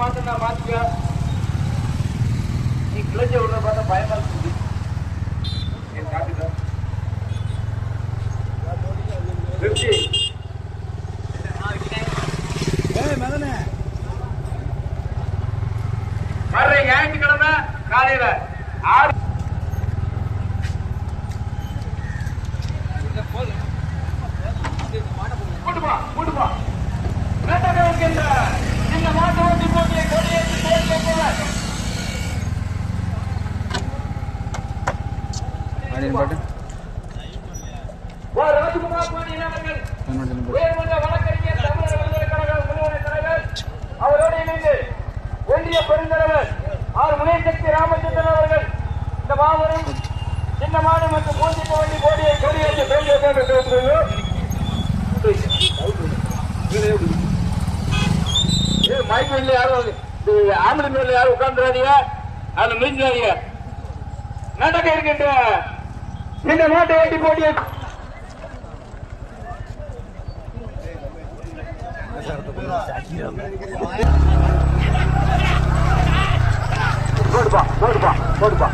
மாத்தம் நான் மாத்திக்க. நீ கிளச்ச விடுற பார்த்தா பயமா இருக்குது. என் காட்டுக்க திருச்சி வர்ற ஞாயிற்றுக்கிழமை காலையில. ஆறு. கூட்டுப்பா கூட்டுப்பா வேட்டை இருக்கின்ற அவரோடு இணைந்து ஒன்றிய பெருந்தலைவர் ஆர். முனைசக்தி ராமச்சந்திரன் அவர்கள் இந்த மாபெரும் சின்ன மாடு மற்றும் பூஞ்சி போண்டி கோடியை கொடியேற்றி பேசிய மைக் மேல யாரும் ஆம்பளை மேல யாரும் உட்கார்ந்துடாதீங்க அதுல மிதிஞ்சாதீங்க நடக்க இருக்கின்ற இந்த மாட்டை ஓட்டி போட்டியை போடுப்பா போடுப்பா போடுப்பா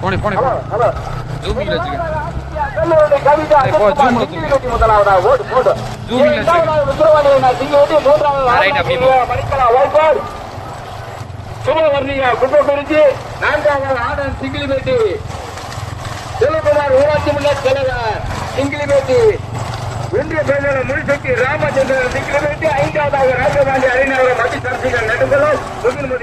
போனே போனே ஹலோ ஹலோ. ஜூமிங்ல வச்சுக்க. கல்லூரி கவிதா கட்டி முதலாவதா? ஓடு கட்டி மூன்றாவது சுபவர்ணியா கும்பகுறிச்சி நான்காவது ஆனந்த் சிங்கிளிபேட்டி செல்வகுமார் ஊராட்சி முன்னாள் தலைவர் சிங்கிளிபேட்டி ஒன்றிய செயலாளர் முனிசக்தி ராமச்சந்திரன் ஐந்தாவதாக அறிஞர் மதி சரசிகர் நெடுங்கலம்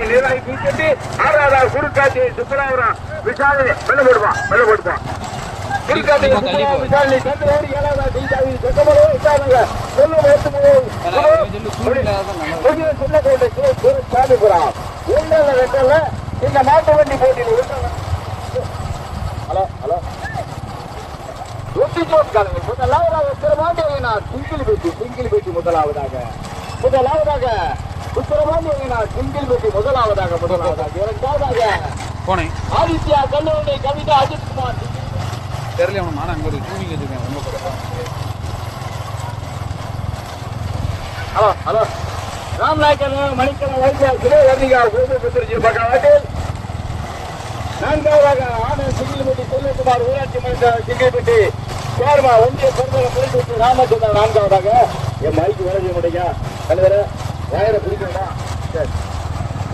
நீராய் பூச்செட்டி ஆறாவதாக குருக்காட்சி சுப்பராவரம் விசாரணை வெள்ள போடுவான் வெள்ள போடுவான் இந்த மாட்டு வண்டி போட்டியில் ஹலோ ஹலோ ஒட்டி ஜோட்காரங்க முதலாவதாக உத்தரவாண்டியனார் சிங்கிள் பெட்டி சிங்கிள் பெட்டி முதலாவதாக முதலாவதாக உத்தரவாண்டியனார் சிங்கிள் பெட்டி முதலாவதாக முதலாவதாக இரண்டாவதாக ஆதித்யா கல்லூரி கவிதா அஜித்குமார் தெரியல அவனுக்கு நானும் அங்கே ஒரு டூனிங் வச்சுருக்கேன் ரொம்ப குறைவாக ஹலோ ஹலோ. ராம்நாயக்கன் மணிக்கண வைத்தியார் சிலை வர்ணிகா பக்கம் நாட்டில் நான்காவதாக ஆனந்த் சிங்கிள்பட்டி செல்வகுமார் ஊராட்சி மன்ற சிங்கிள்பட்டி சேர்மா ஒன்றிய பெருமள புரிந்து ராமச்சந்திரன் நான்காவதாக. என் மைக்கு வேலை செய்ய முடியுங்க தலைவர வயரை பிடிக்கணுமா? சரி.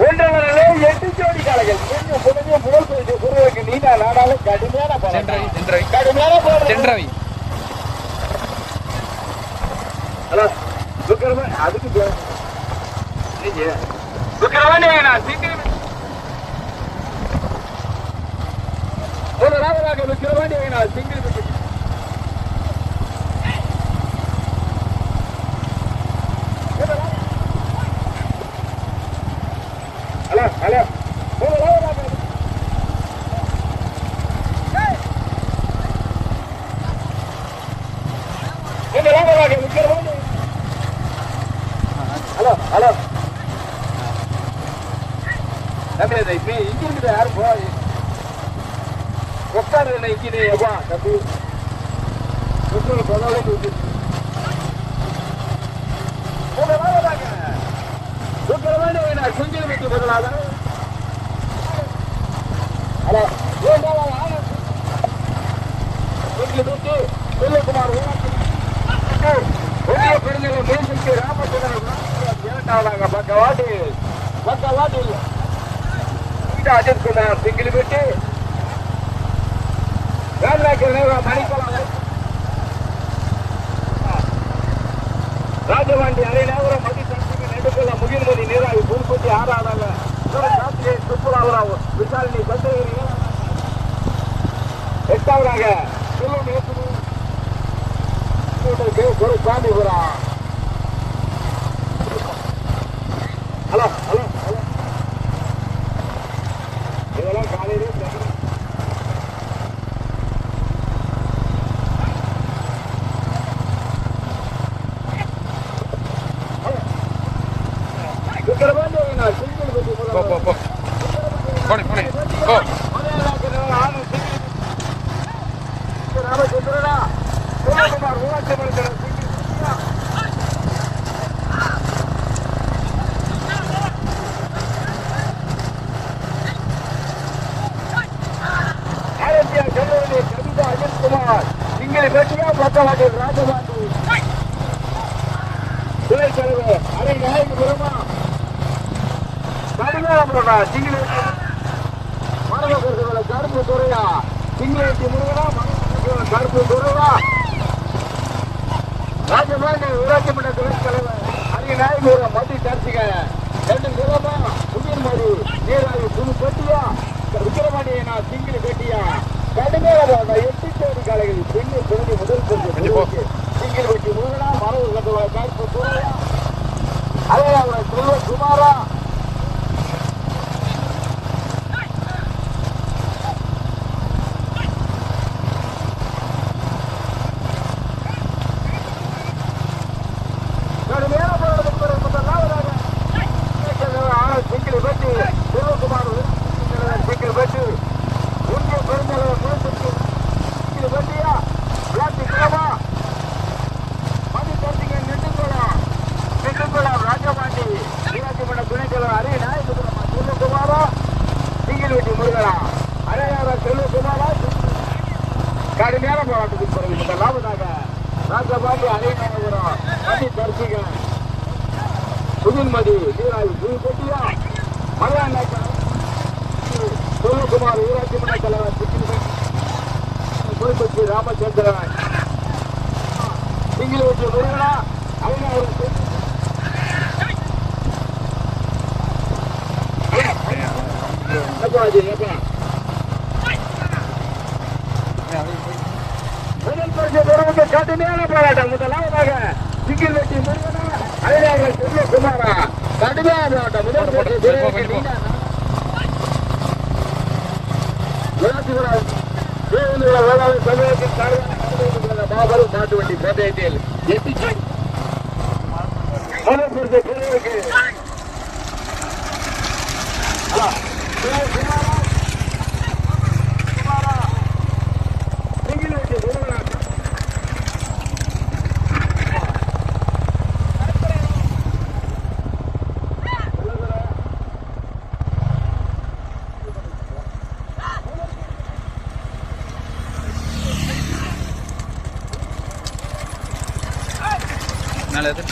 ஒன்றவர்களே எட்டு ஜோடி காலைகள். கொஞ்சம் புதுமைய முதல் பரிசு குருவுக்கு நீண்டா நாடாலும் கடுமையான சென்ட்ரவி போராட்டம் சென்ட்ரவி கடுமையான போராட்டம் சென்ட்ரவி ஹலோ விக்ரம அதுக்கு பே- நீங்க விக்ரமணி நான் சீக்கிரம் ஒரு ராவராக விக்ரமணி நான் சிங்கிள் விக்கெட் ஹலோ ஹலோ ஒரு ராவராக இந்த ராவராக விக்ரமணி ஹலோ ஹலோ தம்பி அதை இப்ப இங்க இருக்குது யாரும் போய் உட்காந்து நினைக்கிறே அப்பா தம்பி. உட்காரு போதாலும் தூக்கி முதலாவதாக உத்தரவாண்டி நான் ஹலோ வீட்டில் தூக்கி செல்வகுமார் ஊராட்சி பெருநிலை மேல்சக்தி ராமச்சந்திரன் கீதா அஜித் குமார் சிங்கிள் பெட்டி ராமநாயக்கர் நேரா மணிக்கலம் ராஜவாண்டி அரைநேரம் மதி சக்தி நெடுக்கல முகில்மதி நீராவி புதுக்கோட்டி ஆறாவதாக காத்திரை சுப்புலாவராவ் விசாரணை சந்திரகிரி எட்டாவதாக செல்வம் ஏற்றுமதி ஒரு சாமிபுரம் ஹலோ ஹலோ ஹலோ இதெல்லாம் காலையிலே தெரியும். விக்கிரவாண்டி நான் சிங்கிள் பத்தி போ போ போ போனே போனே போ ராமச்சந்திரனா சுரகுமார் ஊராட்சி மன்ற பக்கவாட்டில் ராஜபாண்டி. துணை தலைவர் அரை நாயக்கு பெருமா. கடுமையான போட்டா சிங்கிள் கருப்பு துறையா? சிங்கிள் முருகனா கருப்பு துறையா? ராஜபாண்டி ஊராட்சி மன்ற துணை தலைவர் அரை நாயக்கு மத்தி தரிசிக்க ரெண்டு கிலோமா புதிர் மாதிரி நீராவி துணி கட்டியா? விக்கிரவாணி நான் சிங்கிள் கட்டியா? கடுமையான போட்டா எட்டு கோடி காலைகளில் பெண்ணு பிறகு முதல் சிங்கிள் வெட்டி முருகனா மரபக்கருத்துல கருப்பு துறையா அதே அவரை செல்வ குமாரா கடுமையான போராட்டத்துக்கு பிறகு முதலாவதாக ஆனால் சிங்கிள் பெற்று செல்வகுமார் சிங்கிள் பெற்று ஒன்றிய பெருந்தலைவர் முழுசுக்கு சிங்கிள் பெற்றியா விளாட்டி கிழமா மதி தர்சிங்க நெட்டுக்குளம் நெட்டுக்குளம் ராஜபாண்டி ஊராட்சி மன்ற துணைத் தலைவர் அரிய நாயகபுரம் செல்வகுமாரா சிங்கிள் வெட்டி முருகனா அரையாரா செல்வகுமாரா கடுமையான போராட்டத்துக்கு பிறகு முதலாவதாக ராஜபாண்டி அரிய மதி தர்சிங்க சுகின்மதி நீராவி குரு கொட்டியா மலையாள செல்வகுமார் ஊராட்சி மன்ற தலைவர் குறிப்பற்றி ராமச்சந்திரன். சிங்கிள் வெற்றி முருகனா அவங்க முதல் பரிசு பெறுவதற்கு கடுமையான போராட்டம். முதலாவதாக சிங்கிள் வெட்டி முருகனா அழகாக செல்வகுமாரா கடுமையான போராட்டம். முதல் மாபெரும் மாட்டு வண்டி பந்தயத்தில் முதல் பரிசு பெறுவதற்கு ஆ, குமாரா குமாரா சிங்கிள் வெட்டி முருகனா மேலே எது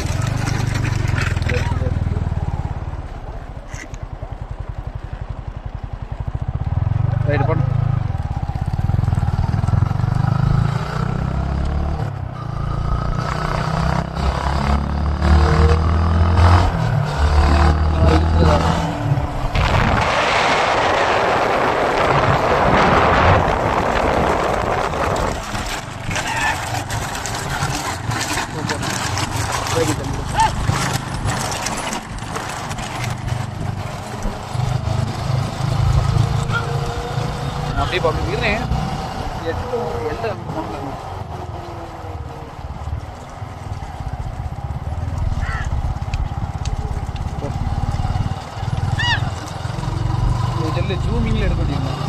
ரைட்டு போட்டு அப்படியே பார்க்க இருந்தேன் எட்டு எந்த இல்லை ஜூமிங்கில் எடுக்க முடியுமா?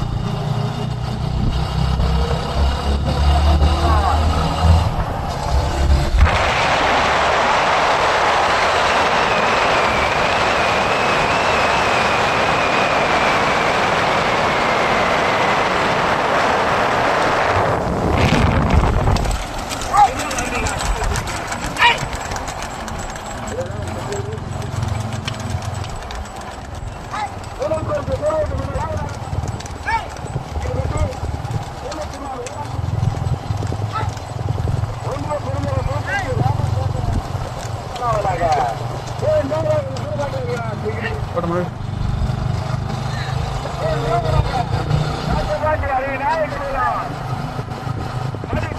சிங்கிள்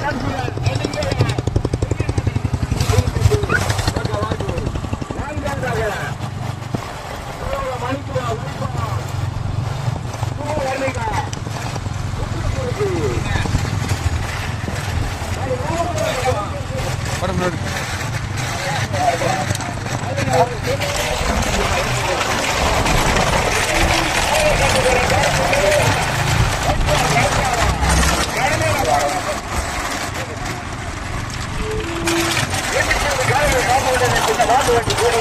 போட்ட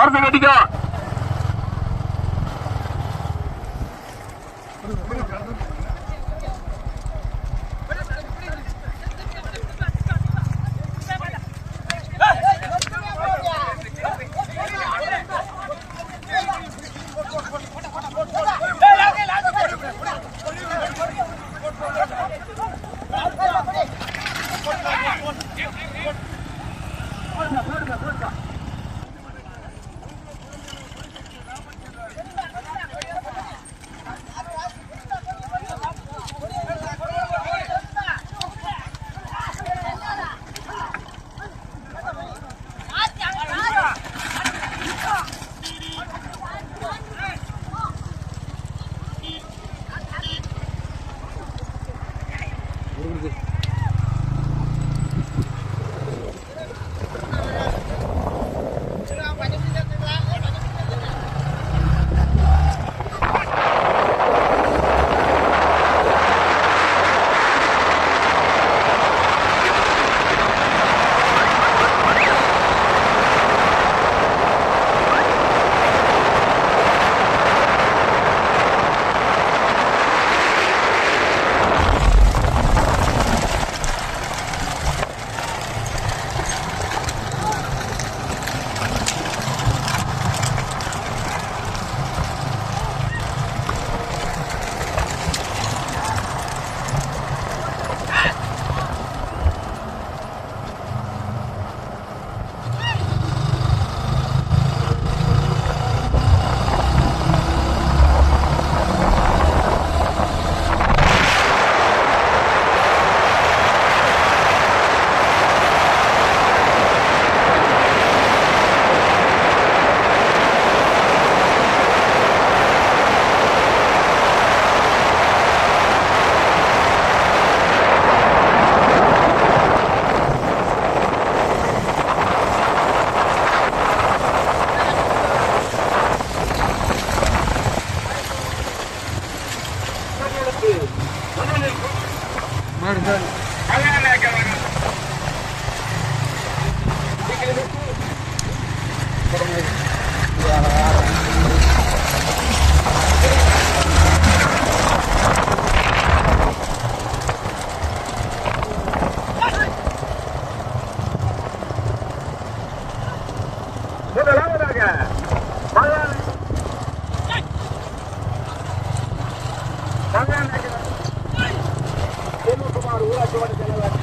வரது வெட்டிக்கோ Thank you.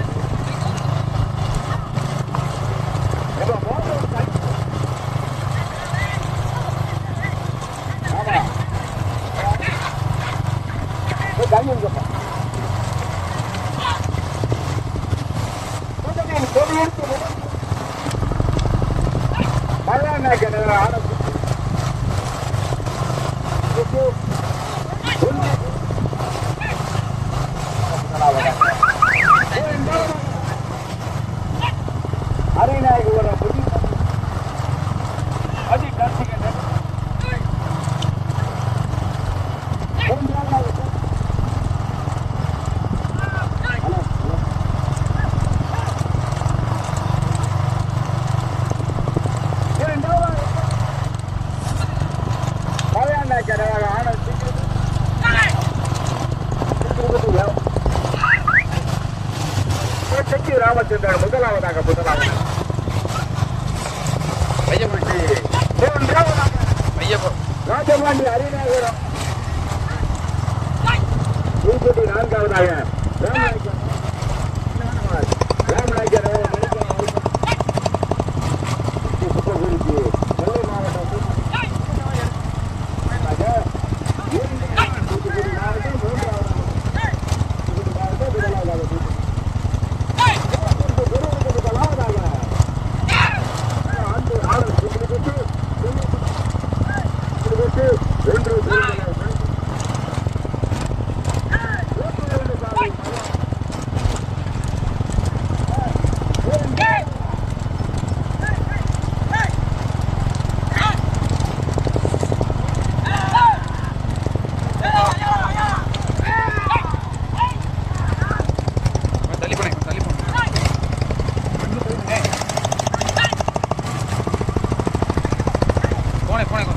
தள்ளி போனேன்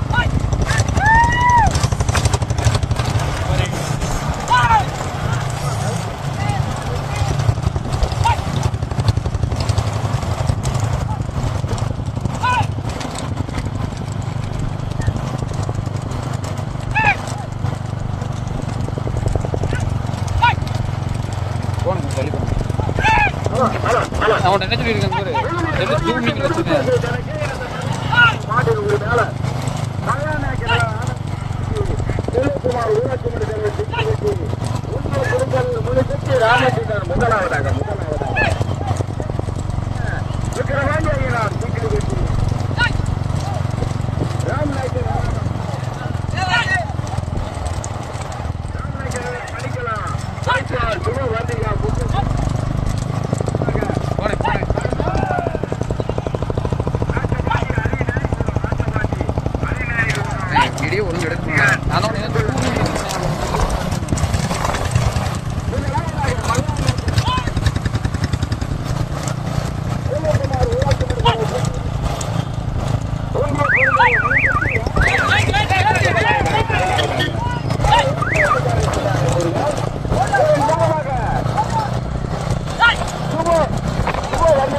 அவன் என்ன சொல்லியிருக்கேன் பாரு எப்படி ஜூமிங் வச்சுருக்கேன் மாட்டின் ஒரு மேல செல்வகுமார் ஊராட்சி மன்ற தலைவர் சித்திரவதி, உங்கள் குடும்பங்கள் முழுசுக்கு ராமச்சந்திரன் முதலாவதாக முதலாவதாக விக்கிரவாண்டி ஐயனார் சித்திரவதி. ராமநாயக்கர் ராமநாயக்கர் படிக்கலாம் படிப்பார் சும வந்தியா புத்தகம் போனேன் போனேன் இடையே ஒழுங்கு எடுக்கணும் நான் தான் உன்னை zooming வச்சுருக்கேன். மடிக்கலாம் வைப்பால் வைப்பால் இரண்டாவதாக மூன்றாவதாக ராஜநாண்டி அரிநாகரம் மதி சக்திகன் நெடுங்குள முகின்மதி நீராவி புதுக்குடி மூன்றாவதாக நான்காவதாக உத்தரவாண்டி ஐயனார் சிகிரி வெட்டி மலையாள நீரா வைப்பால் ராஜாவா கொஞ்சம் போனேன் அரிநாகரம் சின்ன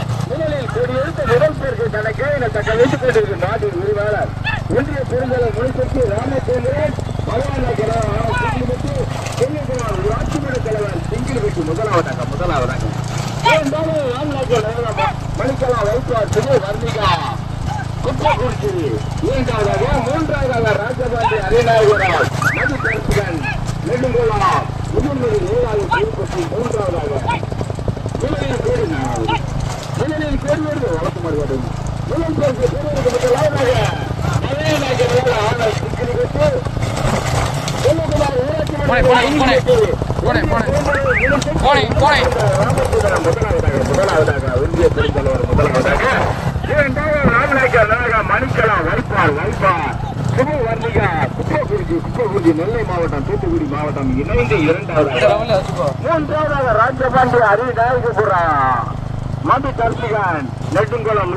முதலில் முதல் பேருக்கு தனக்கே தக்க வைத்துக் கொண்டிருக்கும் நாட்டின் உரிமையாளர் இந்திய பெருந்தலைவர் முழுசக்தி ராமச்சந்திரன் ஆட்சி ஊராட்சி மன்ற தலைவர் சிங்கிலிபெட்டி முதலாவதாக முதலாவதாக. மணிக்கலா வைப்பார் திரு வர்ணிகா. குற்றக்குறிச்சி இரண்டாவதாக மூன்றாவதாக ராஜபாண்டி அரியநாயகரால் மது கருத்துகன் நெடுங்குளம் முதுமொழி நீராவி திருப்பதி மூன்றாவதாக. முதலில் முதலில் கோடி வருது? வழக்கு மாறுவது முதல் பேருக்கு பெரியவருக்கு முதலாவதாக நவீனாயகரால் ஆனர் சிங்கிலிபெட்டி செல்வகுமார் ஊராட்சி மன்ற போனேன், போனேன், போனேன். போனேன், போனேன், போனேன். ராமச்சந்திரன் முதலாவதாக இந்திய பெருந்தலைவர் முதலாவதாக. இரண்டாவது ராமநாயக்கர் நகரம் மணிக்கலம் வைப்பார் வைப்பார். குப்பகுருஜி நெல்லை மாவட்டம் தூத்துக்குடி மாவட்டம் இணைந்து இந்த இரண்டாவதாக லெவலில் வச்சுக்கோ. மூன்றாவதாக ராஜபாண்டி அரிநாயகபுரம் மது கர்த்திகான் நெடுங்குளம்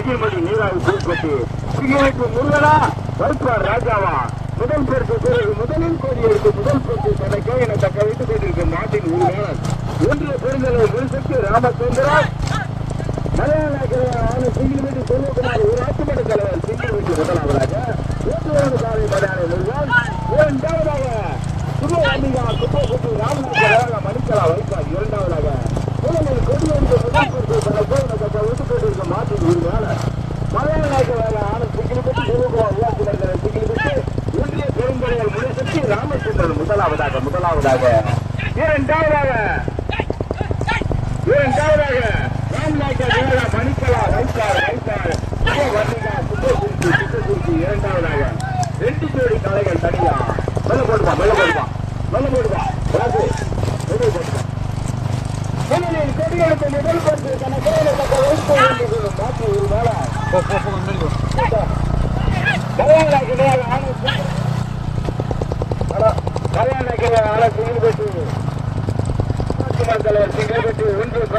நீராவி தூப்பட்டி சிகிமைக்கு முருகனா வைப்பார் ராஜாவா? முதல் பேருக்கு பிறகு முதலில் கோடி எடுத்து முதல் பேருக்கு தனக்கே என தக்க வைத்துக் கொண்டிருக்கும் நாட்டின் உரிமையாளர். ஒன்றிய பெருந்தலை முழுசக்தி ராமச்சந்திரன். மலையாள சிங்கிலிமெட்டி செல்வகுமார் ஊராட்சி மன்ற தலைவர் சிங்கிலிமெட்டி முதலாவதாக. ஊட்டுவது காலை மதானை முருகன். இரண்டாவதாக சுபவண்டிகா குப்பகுட்டி ராமநாதராக மணிக்கலா வைப்பார் இரண்டாவதாக முதலில் கொடியெடுத்து முதல் பொறுப்பு தனக்கு என தக்க வைத்துக் கொண்டிருக்கும் நாட்டின் உரிமையாளர் மலையாள நாயக்கராக ஆனந்த் ஊராட்சி ராமச்சந்திரன் முதலாவதாக முதலாவதாக இரண்டாவதாக இரண்டாவதாக ராம்நாயக்கர் வீரரா மணிக்கலா வைத்தார் வைத்தார் வர்ணிகா சுத்தகுறிச்சி சுத்தகுறிச்சி இரண்டாவதாக ரெண்டு ஜோடி காளைகள் தனியா மெல்ல போடுவா மெல்ல போடுவா மெல்ல போடுவா ராஜு போடுவா முதலில் முதல் பரிசு தன கையில தக்க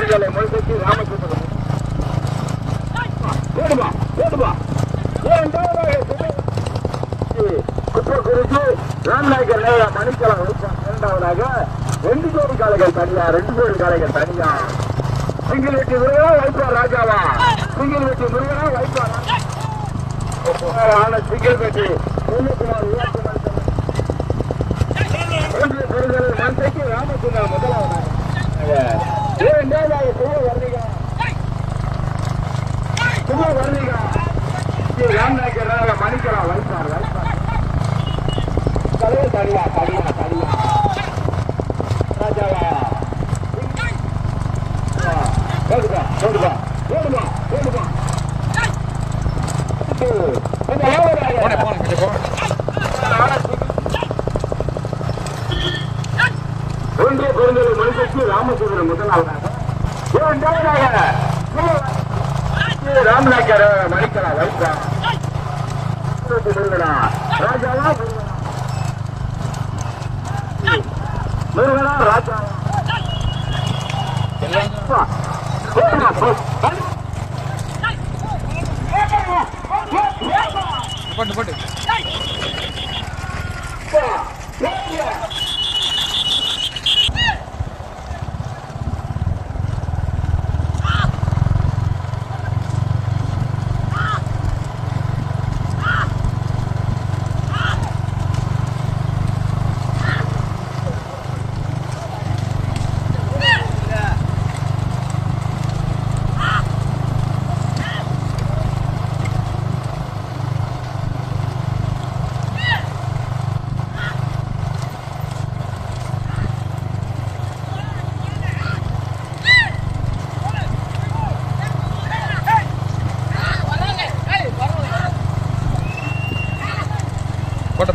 தலைவர் முழுக்கி ராமச்சந்திரன். குற்றக்குறிச்சி இரண்டாவதாக ரெண்டு கோடி காலைகள் தனியா ரெண்டு கோடி காலைகள் தனியா. சிங்கிள் வெட்டி முருகனா வைப்பார் ராஜாவா? சிங்கிள் வெட்டி முருகனா வைப்பார் ஆன சிங்கிள் வெட்டி. முன்னுக்குமார் உயர்த்துமார் ஒன்றிய பெருதல் மந்தைக்கு ராமகுமார் முதலாவதாக. இரண்டாவதாக சும வர்ணிகா. சும வர்ணிகா. ராம்நாயக்கர் நேரா வைப்பார் வைப்பார் தலைவர் தனியா தனியா தனியா. ஓடுபா ஓடுபா ஓடுபா ஓடுபா போனே போனே கொஞ்சம் போனே ஒன்றிய பெருந்தலை மனுஷக்கு ராமச்சந்திரன் முதலாவதாக இரண்டாவதாக ராமநாயக்கர் மணிக்கலா வைத்தா. முருகனா ராஜாவா முருகனா. முருகனா ராஜாவா போட்டு போட்டு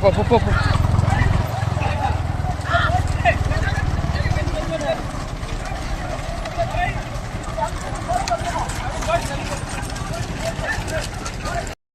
போட்டு போ போ போ போ